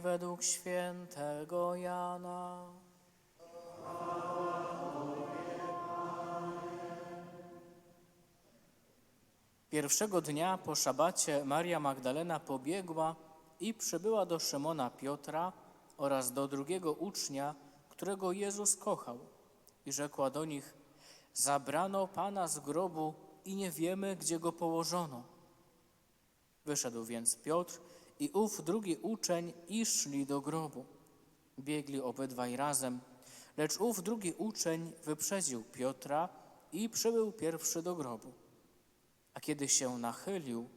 Według świętego Jana. Pierwszego dnia po szabacie Maria Magdalena pobiegła i przybyła do Szymona Piotra oraz do drugiego ucznia, którego Jezus kochał. I rzekła do nich, zabrano Pana z grobu i nie wiemy, gdzie go położono. Wyszedł więc Piotr i ów drugi uczeń i szli do grobu. Biegli obydwaj razem, lecz ów drugi uczeń wyprzedził Piotra i przybył pierwszy do grobu. A kiedy się nachylił,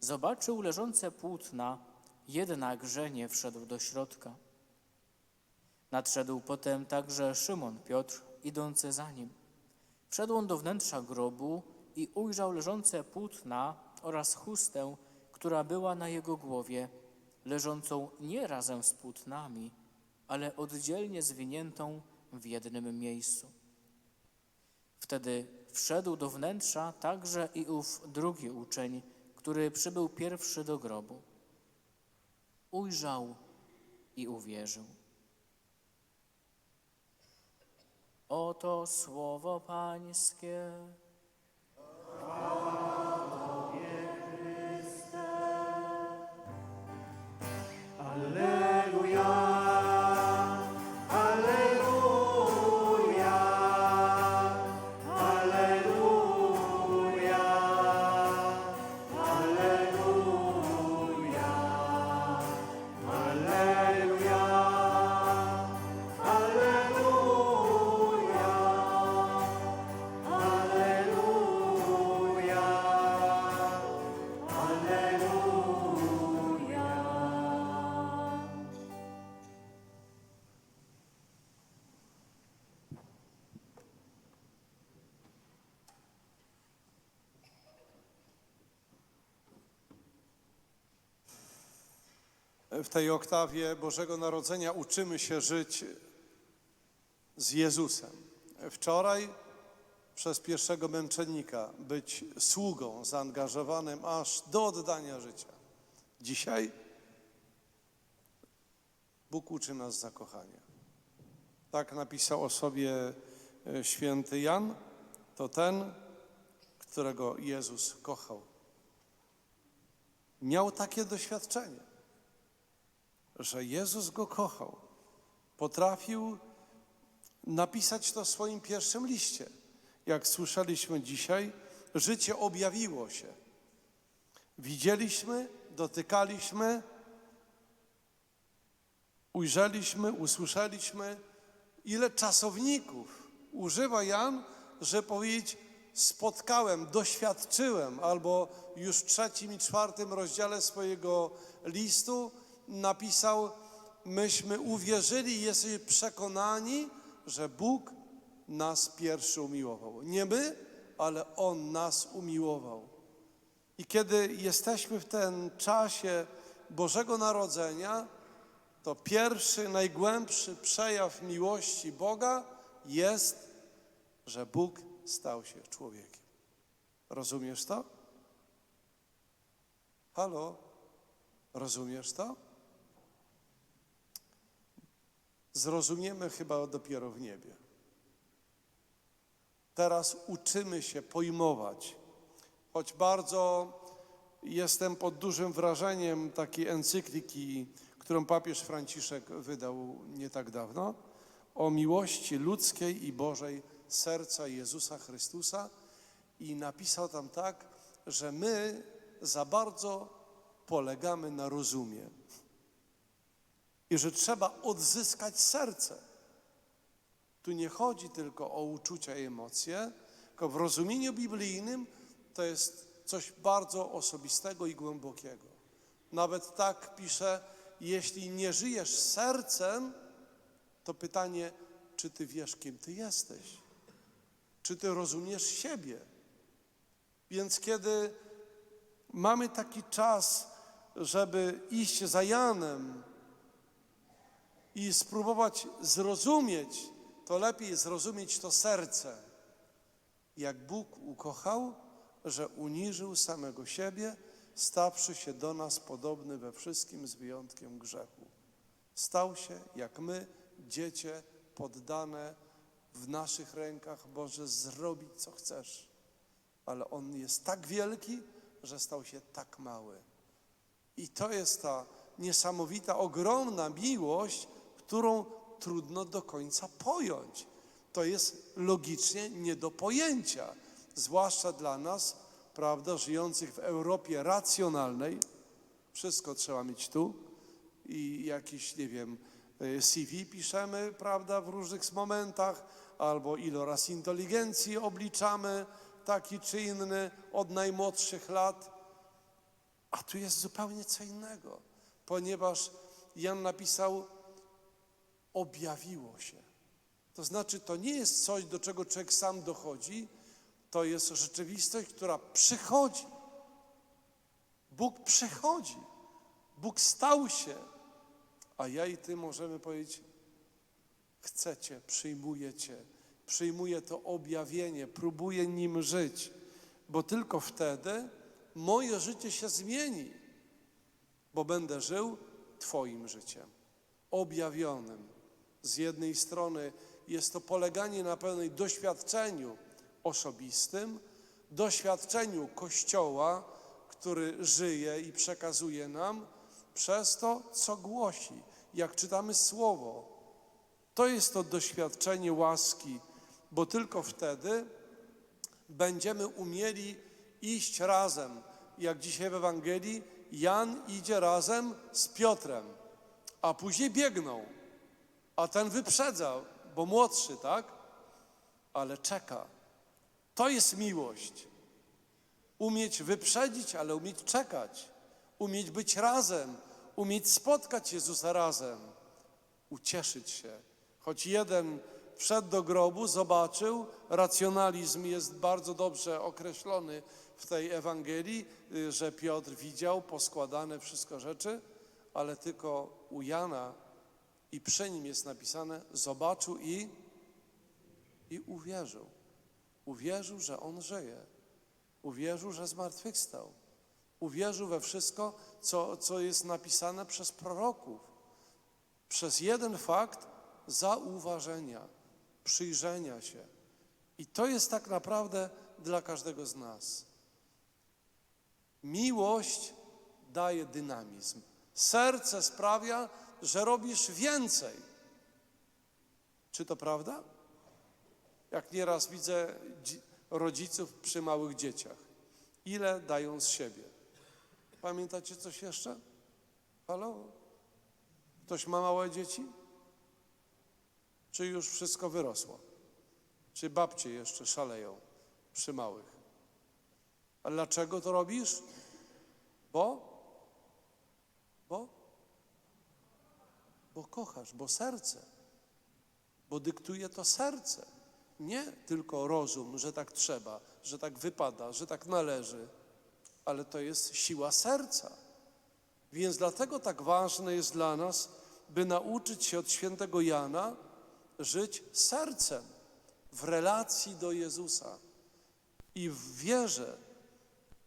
zobaczył leżące płótna, jednakże nie wszedł do środka. Nadszedł potem także Szymon Piotr, idący za nim. Wszedł on do wnętrza grobu i ujrzał leżące płótna oraz chustę, która była na jego głowie, leżącą nie razem z płótnami, ale oddzielnie zwiniętą w jednym miejscu. Wtedy wszedł do wnętrza także i ów drugi uczeń, który przybył pierwszy do grobu. Ujrzał i uwierzył. Oto słowo Pańskie. Hallelujah. W tej oktawie Bożego Narodzenia uczymy się żyć z Jezusem. Wczoraj przez pierwszego męczennika być sługą zaangażowanym aż do oddania życia. Dzisiaj Bóg uczy nas zakochania. Tak napisał o sobie e, święty Jan, to ten, którego Jezus kochał. Miał takie doświadczenie że Jezus go kochał. Potrafił napisać to w swoim pierwszym liście. Jak słyszeliśmy dzisiaj, życie objawiło się. Widzieliśmy, dotykaliśmy, ujrzeliśmy, usłyszeliśmy, ile czasowników używa Jan, żeby powiedzieć spotkałem, doświadczyłem, albo już w trzecim i czwartym rozdziale swojego listu napisał, myśmy uwierzyli jesteśmy przekonani, że Bóg nas pierwszy umiłował. Nie my, ale On nas umiłował. I kiedy jesteśmy w tym czasie Bożego Narodzenia, to pierwszy, najgłębszy przejaw miłości Boga jest, że Bóg stał się człowiekiem. Rozumiesz to? Halo? Rozumiesz to? Zrozumiemy chyba dopiero w niebie. Teraz uczymy się pojmować, choć bardzo jestem pod dużym wrażeniem takiej encykliki, którą papież Franciszek wydał nie tak dawno, o miłości ludzkiej i Bożej serca Jezusa Chrystusa. I napisał tam tak, że my za bardzo polegamy na rozumie i że trzeba odzyskać serce. Tu nie chodzi tylko o uczucia i emocje, tylko w rozumieniu biblijnym to jest coś bardzo osobistego i głębokiego. Nawet tak pisze, jeśli nie żyjesz sercem, to pytanie, czy ty wiesz, kim ty jesteś? Czy ty rozumiesz siebie? Więc kiedy mamy taki czas, żeby iść za Janem i spróbować zrozumieć, to lepiej zrozumieć to serce. jak Bóg ukochał, że uniżył samego siebie, stawszy się do nas podobny we wszystkim z wyjątkiem grzechu. Stał się jak my, dziecię poddane w naszych rękach, Boże, zrobić co chcesz. Ale On jest tak wielki, że stał się tak mały. I to jest ta niesamowita, ogromna miłość, którą trudno do końca pojąć. To jest logicznie nie do pojęcia, zwłaszcza dla nas, prawda, żyjących w Europie racjonalnej. Wszystko trzeba mieć tu i jakiś, nie wiem, y, CV piszemy, prawda, w różnych momentach, albo iloraz inteligencji obliczamy, taki czy inny, od najmłodszych lat. A tu jest zupełnie co innego, ponieważ Jan napisał, objawiło się. To znaczy, to nie jest coś, do czego człowiek sam dochodzi, to jest rzeczywistość, która przychodzi. Bóg przychodzi. Bóg stał się. A ja i ty możemy powiedzieć, chcecie, przyjmujecie, przyjmuję to objawienie, próbuję nim żyć, bo tylko wtedy moje życie się zmieni, bo będę żył Twoim życiem, objawionym. Z jednej strony jest to poleganie na pewnej doświadczeniu osobistym, doświadczeniu Kościoła, który żyje i przekazuje nam przez to, co głosi, jak czytamy Słowo. To jest to doświadczenie łaski, bo tylko wtedy będziemy umieli iść razem. Jak dzisiaj w Ewangelii, Jan idzie razem z Piotrem, a później biegną, a ten wyprzedza, bo młodszy, tak? Ale czeka. To jest miłość. Umieć wyprzedzić, ale umieć czekać. Umieć być razem, umieć spotkać Jezusa razem, ucieszyć się. Choć jeden wszedł do grobu, zobaczył, racjonalizm jest bardzo dobrze określony w tej Ewangelii, y, że Piotr widział poskładane wszystko rzeczy, ale tylko u Jana i przy nim jest napisane, zobaczył i, i uwierzył. Uwierzył, że on żyje. Uwierzył, że zmartwychwstał. Uwierzył we wszystko, co, co jest napisane przez proroków. Przez jeden fakt zauważenia, przyjrzenia się. I to jest tak naprawdę dla każdego z nas. Miłość daje dynamizm. Serce sprawia, że robisz więcej. Czy to prawda? Jak nieraz widzę dzi- rodziców przy małych dzieciach. Ile dają z siebie? Pamiętacie coś jeszcze? Halo? Ktoś ma małe dzieci? Czy już wszystko wyrosło? Czy babcie jeszcze szaleją przy małych? A dlaczego to robisz? Bo? Bo? Bo kochasz, bo serce. Bo dyktuje to serce. Nie tylko rozum, że tak trzeba, że tak wypada, że tak należy, ale to jest siła serca. Więc dlatego tak ważne jest dla nas, by nauczyć się od świętego Jana żyć sercem w relacji do Jezusa i w wierze.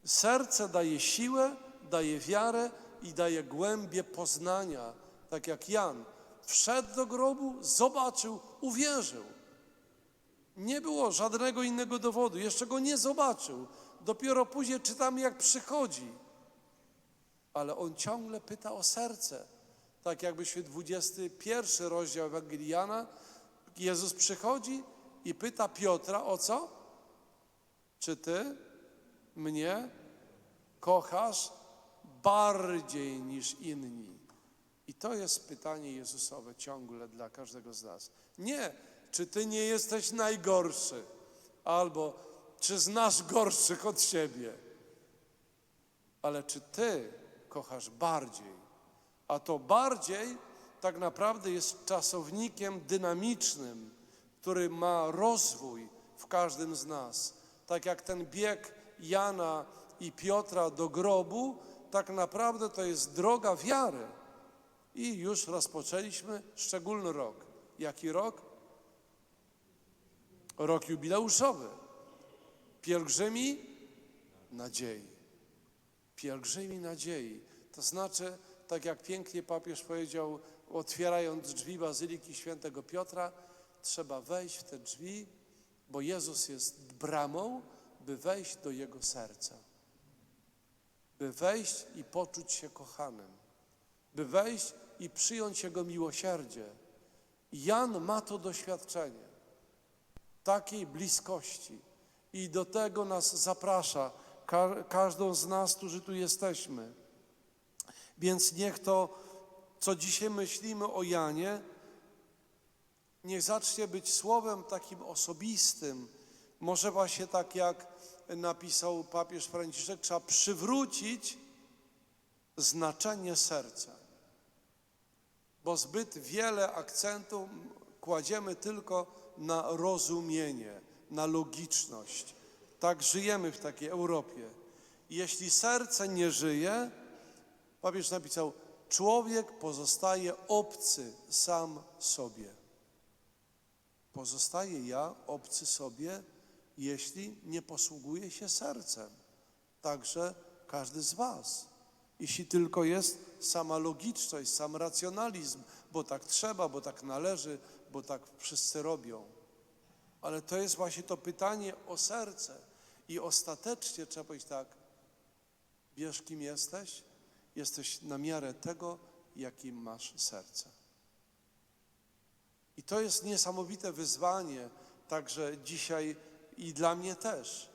Serce daje siłę, daje wiarę i daje głębie poznania, tak jak Jan. Wszedł do grobu, zobaczył, uwierzył. Nie było żadnego innego dowodu, jeszcze go nie zobaczył. Dopiero później czytamy, jak przychodzi. Ale on ciągle pyta o serce. Tak jakbyśmy 21 rozdział Ewangelii Jana, Jezus przychodzi i pyta Piotra o co? Czy ty mnie kochasz bardziej niż inni? I to jest pytanie Jezusowe ciągle dla każdego z nas. Nie, czy ty nie jesteś najgorszy, albo czy znasz gorszych od siebie, ale czy ty kochasz bardziej? A to bardziej tak naprawdę jest czasownikiem dynamicznym, który ma rozwój w każdym z nas. Tak jak ten bieg Jana i Piotra do grobu, tak naprawdę to jest droga wiary. I już rozpoczęliśmy szczególny rok. Jaki rok? Rok jubileuszowy. Pielgrzymi nadziei. Pielgrzymi nadziei. To znaczy, tak jak pięknie papież powiedział, otwierając drzwi Bazyliki Świętego Piotra, trzeba wejść w te drzwi, bo Jezus jest bramą, by wejść do Jego serca. By wejść i poczuć się kochanym. By wejść i przyjąć Jego miłosierdzie. Jan ma to doświadczenie takiej bliskości. I do tego nas zaprasza, ka każdą z nas, którzy tu jesteśmy. Więc niech to, co dzisiaj myślimy o Janie, niech zacznie być słowem takim osobistym. Może właśnie tak jak napisał papież Franciszek, trzeba przywrócić znaczenie serca. Bo zbyt wiele akcentów kładziemy tylko na rozumienie, na logiczność. Tak żyjemy w takiej Europie. Jeśli serce nie żyje, papież napisał, człowiek pozostaje obcy sam sobie. Pozostaje ja obcy sobie, jeśli nie posługuje się sercem. Także każdy z Was. Jeśli tylko jest sama logiczność, sam racjonalizm, bo tak trzeba, bo tak należy, bo tak wszyscy robią. Ale to jest właśnie to pytanie o serce. I ostatecznie trzeba powiedzieć tak, wiesz kim jesteś? Jesteś na miarę tego, jakim masz serce. I to jest niesamowite wyzwanie, także dzisiaj i dla mnie też.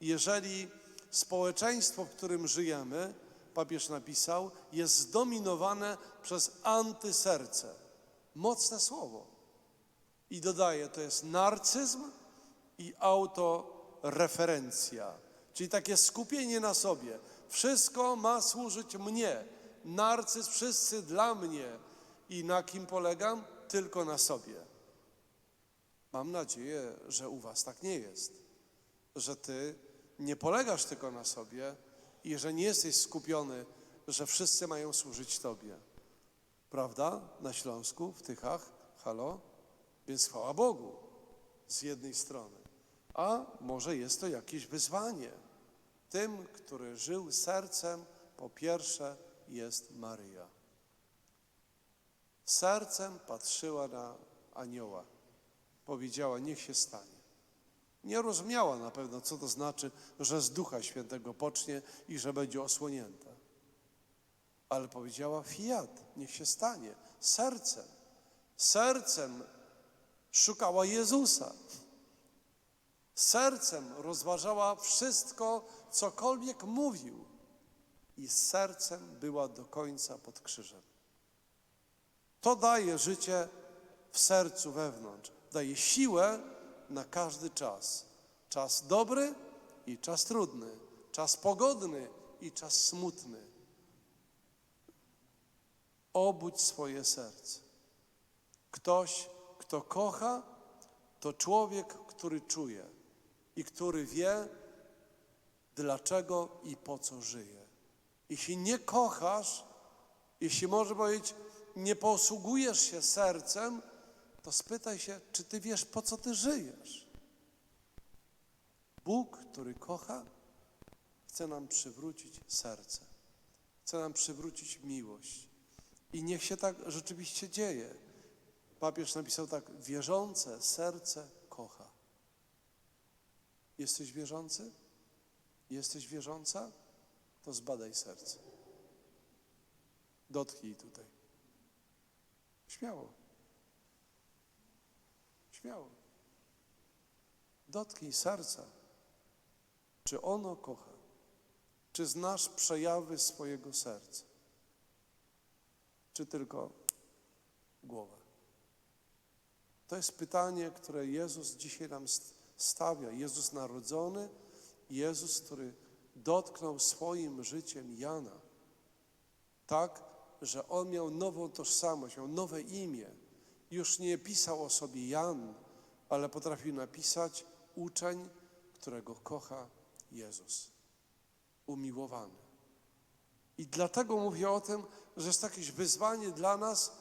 Jeżeli społeczeństwo, w którym żyjemy, papież napisał, jest zdominowane przez antyserce. Mocne słowo. I dodaje, to jest narcyzm i autoreferencja. Czyli takie skupienie na sobie. Wszystko ma służyć mnie. Narcyzm, wszyscy dla mnie. I na kim polegam? Tylko na sobie. Mam nadzieję, że u Was tak nie jest. Że Ty nie polegasz tylko na sobie i że nie jesteś skupiony, że wszyscy mają służyć Tobie. Prawda? Na Śląsku, w Tychach, halo? Więc chwała Bogu z jednej strony. A może jest to jakieś wyzwanie. Tym, który żył sercem, po pierwsze jest Maryja. Sercem patrzyła na anioła. Powiedziała, niech się stanie. Nie rozumiała na pewno, co to znaczy, że z Ducha Świętego pocznie i że będzie osłonięta. Ale powiedziała, fiat, niech się stanie. Sercem. Sercem szukała Jezusa. Sercem rozważała wszystko, cokolwiek mówił. I sercem była do końca pod krzyżem. To daje życie w sercu wewnątrz. Daje siłę na każdy czas. Czas dobry i czas trudny. Czas pogodny i czas smutny. Obudź swoje serce. Ktoś, kto kocha, to człowiek, który czuje i który wie, dlaczego i po co żyje. Jeśli nie kochasz, jeśli może powiedzieć, nie posługujesz się sercem, to spytaj się, czy ty wiesz, po co ty żyjesz. Bóg, który kocha, chce nam przywrócić serce, chce nam przywrócić miłość. I niech się tak rzeczywiście dzieje. Papież napisał tak: wierzące serce kocha. Jesteś wierzący? Jesteś wierząca? To zbadaj serce. Dotknij tutaj. Śmiało. Śmiało. Dotknij serca. Czy ono kocha? Czy znasz przejawy swojego serca? Czy tylko głowę? To jest pytanie, które Jezus dzisiaj nam st- stawia. Jezus narodzony, Jezus, który dotknął swoim życiem Jana. Tak, że on miał nową tożsamość, miał nowe imię. Już nie pisał o sobie Jan, ale potrafił napisać uczeń, którego kocha Jezus. Umiłowany. I dlatego mówię o tym, że jest jakieś wyzwanie dla nas,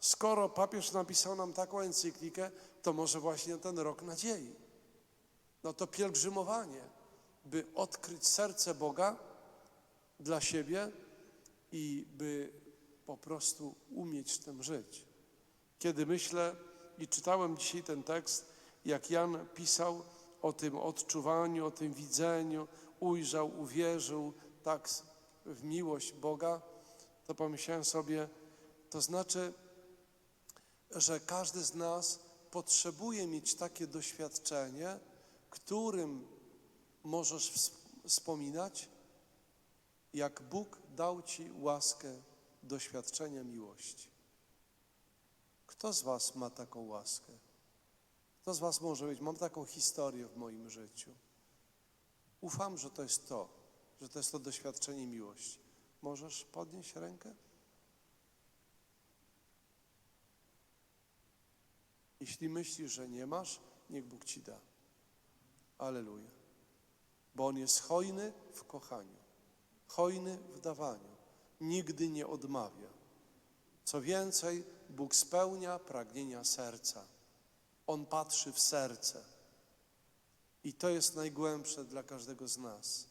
skoro papież napisał nam taką encyklikę, to może właśnie ten rok nadziei. No to pielgrzymowanie, by odkryć serce Boga dla siebie i by po prostu umieć w tym żyć. Kiedy myślę i czytałem dzisiaj ten tekst, jak Jan pisał o tym odczuwaniu, o tym widzeniu, ujrzał, uwierzył tak w miłość Boga, to pomyślałem sobie, to znaczy, że każdy z nas potrzebuje mieć takie doświadczenie, którym możesz ws- wspominać, jak Bóg dał Ci łaskę doświadczenia miłości. Kto z Was ma taką łaskę? Kto z Was może być? Mam taką historię w moim życiu. Ufam, że to jest to, że to jest to doświadczenie miłości. Możesz podnieść rękę? Jeśli myślisz, że nie masz, niech Bóg ci da. Aleluja. Bo On jest hojny w kochaniu, hojny w dawaniu, nigdy nie odmawia. Co więcej, Bóg spełnia pragnienia serca. On patrzy w serce. I to jest najgłębsze dla każdego z nas.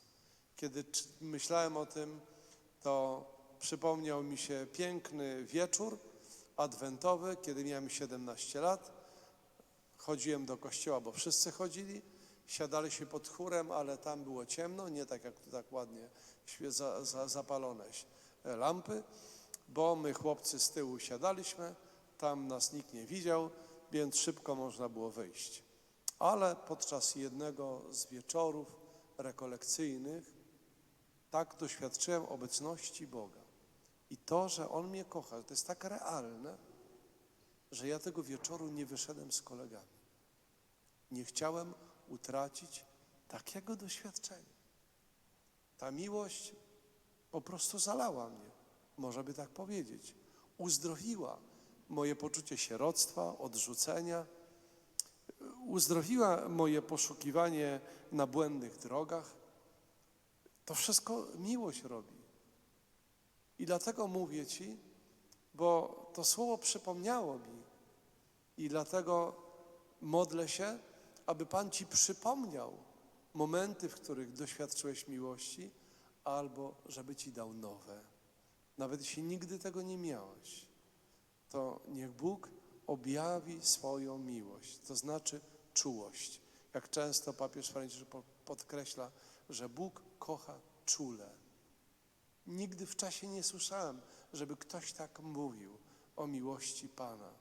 Kiedy myślałem o tym, to przypomniał mi się piękny wieczór adwentowy, kiedy miałem 17 lat. Chodziłem do kościoła, bo wszyscy chodzili. Siadaliśmy pod chórem, ale tam było ciemno, nie tak jak tu tak ładnie zapalone lampy, bo my chłopcy z tyłu siadaliśmy, tam nas nikt nie widział, więc szybko można było wyjść. Ale podczas jednego z wieczorów rekolekcyjnych tak doświadczyłem obecności Boga. I to, że On mnie kocha, to jest tak realne, że ja tego wieczoru nie wyszedłem z kolegami. Nie chciałem utracić takiego doświadczenia. Ta miłość po prostu zalała mnie, można by tak powiedzieć. Uzdrowiła moje poczucie sieroctwa, odrzucenia, uzdrowiła moje poszukiwanie na błędnych drogach. To wszystko miłość robi. I dlatego mówię Ci, bo to słowo przypomniało mi i dlatego modlę się, aby Pan Ci przypomniał momenty, w których doświadczyłeś miłości, albo żeby Ci dał nowe. Nawet jeśli nigdy tego nie miałeś, to niech Bóg objawi swoją miłość, to znaczy czułość. Jak często papież Franciszek po- podkreśla, że Bóg kocha czule. Nigdy w czasie nie słyszałem, żeby ktoś tak mówił o miłości Pana,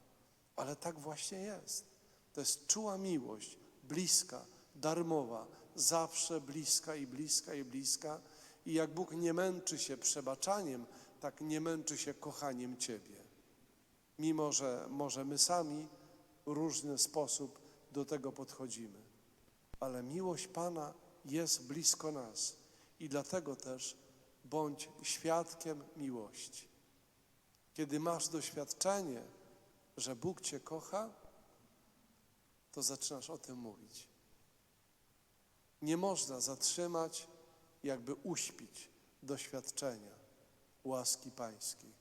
ale tak właśnie jest. To jest czuła miłość, bliska, darmowa, zawsze bliska i bliska i bliska. I jak Bóg nie męczy się przebaczaniem, tak nie męczy się kochaniem Ciebie. Mimo, że może my sami w różny sposób do tego podchodzimy. Ale miłość Pana jest blisko nas i dlatego też bądź świadkiem miłości. Kiedy masz doświadczenie, że Bóg Cię kocha, to zaczynasz o tym mówić. Nie można zatrzymać, jakby uśpić doświadczenia łaski Pańskiej.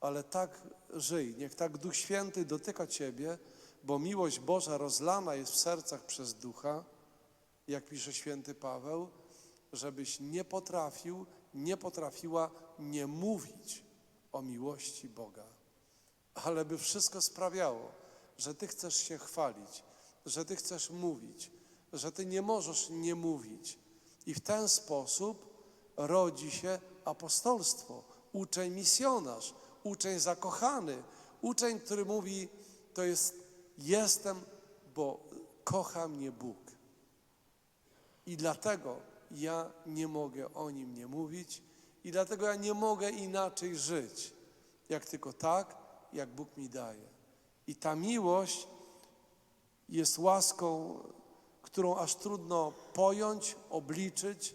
Ale tak żyj, niech tak Duch Święty dotyka Ciebie, bo miłość Boża rozlana jest w sercach przez Ducha, jak pisze święty Paweł, żebyś nie potrafił, nie potrafiła nie mówić o miłości Boga, ale by wszystko sprawiało, że Ty chcesz się chwalić, że Ty chcesz mówić, że Ty nie możesz nie mówić. I w ten sposób rodzi się apostolstwo, uczeń misjonarz, uczeń zakochany, uczeń, który mówi, to jest jestem, bo kocha mnie Bóg. I dlatego ja nie mogę o nim nie mówić i dlatego ja nie mogę inaczej żyć, jak tylko tak, jak Bóg mi daje. I ta miłość jest łaską, którą aż trudno pojąć, obliczyć,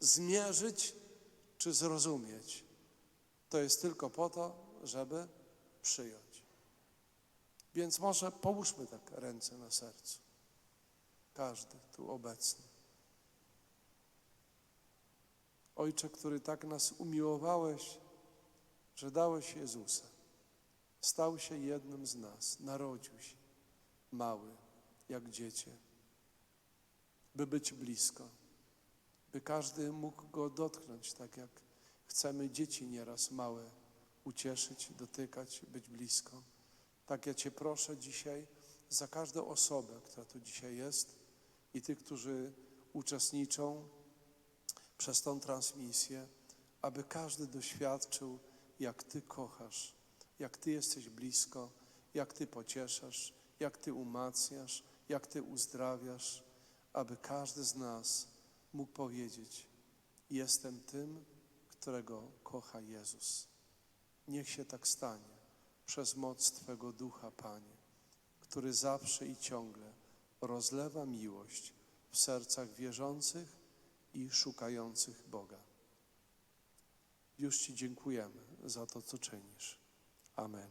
zmierzyć czy zrozumieć. To jest tylko po to, żeby przyjąć. Więc może połóżmy tak ręce na sercu. Każdy tu obecny. Ojcze, który tak nas umiłowałeś, że dałeś Jezusa. Stał się jednym z nas, narodził się, mały, jak dziecię. by być blisko, by każdy mógł go dotknąć, tak jak chcemy dzieci nieraz małe ucieszyć, dotykać, być blisko. Tak ja Cię proszę dzisiaj za każdą osobę, która tu dzisiaj jest i tych, którzy uczestniczą przez tą transmisję, aby każdy doświadczył, jak Ty kochasz, jak Ty jesteś blisko, jak Ty pocieszasz, jak Ty umacniasz, jak Ty uzdrawiasz, aby każdy z nas mógł powiedzieć: Jestem tym, którego kocha Jezus. Niech się tak stanie przez moc Twego ducha, Panie, który zawsze i ciągle rozlewa miłość w sercach wierzących i szukających Boga. Już Ci dziękujemy za to, co czynisz. Amen.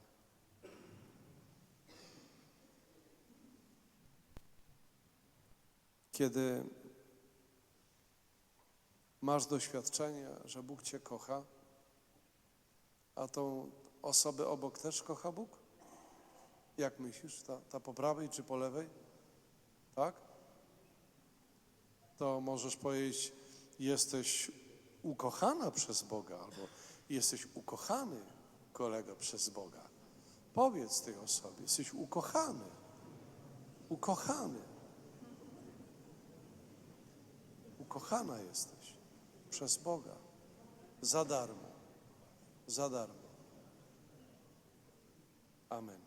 Kiedy masz doświadczenie, że Bóg Cię kocha, a tą osobę obok też kocha Bóg? Jak myślisz, ta, ta po prawej czy po lewej? Tak? To możesz powiedzieć, jesteś ukochana przez Boga, albo jesteś ukochany, kolego, przez Boga. Powiedz tej osobie, jesteś ukochany, ukochany. Ukochana jesteś przez Boga. Za darmo. Za darmo. Amen.